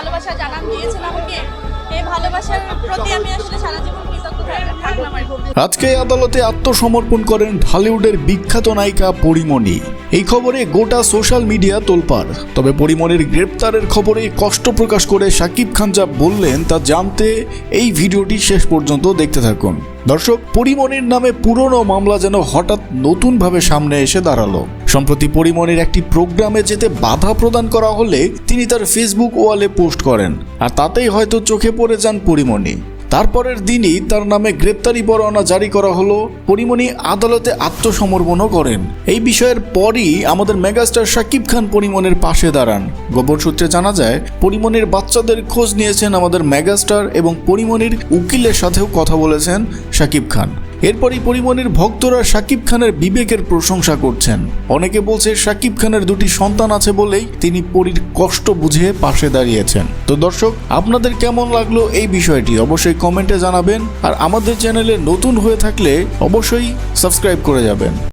ভালোবাসা জানান দিয়েছেন আমাকে। এই ভালোবাসার প্রতি আমি আসলে সারা জীবন আজকে আদালতে আত্মসমর্পণ করেন ঢালিউডের বিখ্যাত নায়িকা পরিমণি। এই খবরে গোটা সোশ্যাল মিডিয়া তোলপাড়। তবে পরিমণির গ্রেপ্তারের খবরে কষ্ট প্রকাশ করে শাকিব খান যা বললেন তা জানতে এই ভিডিওটি শেষ পর্যন্ত দেখতে থাকুন। দর্শক পরিমণির নামে পুরনো মামলা যেন হঠাৎ নতুনভাবে সামনে এসে দাঁড়াল। সম্প্রতি পরিমণির একটি প্রোগ্রামে যেতে বাধা প্রদান করা হলে তিনি তার ফেসবুক ওয়ালে পোস্ট করেন। আর তাতেই হয়তো চোখে পড়ে যান পরিমণি তারপরের দিনই তার নামে গ্রেপ্তারি পরোয়ানা জারি করা হলো। পরিমণি আদালতে আত্মসমর্পণও করেন। এই বিষয়ের পরই আমাদের মেগাস্টার শাকিব খান পরিমণের পাশে দাঁড়ান। গোপন সূত্রে জানা যায়, পরিমণির বাচ্চাদের খোঁজ নিয়েছেন আমাদের মেগাস্টার এবং পরিমণির উকিলের সাথেও কথা বলেছেন শাকিব খান। এরপরই পরিমণির ভক্তরা শাকিব খানের বিবেকের প্রশংসা করছেন। অনেকে বলছে শাকিব খানের দুটি সন্তান আছে বলেই তিনি পরীর কষ্ট বুঝে পাশে দাঁড়িয়েছেন। তো দর্শক, আপনাদের কেমন লাগল এই বিষয়টি অবশ্যই কমেন্টে জানাবেন আর আমাদের চ্যানেলে নতুন হয়ে থাকলে অবশ্যই সাবস্ক্রাইব করে যাবেন।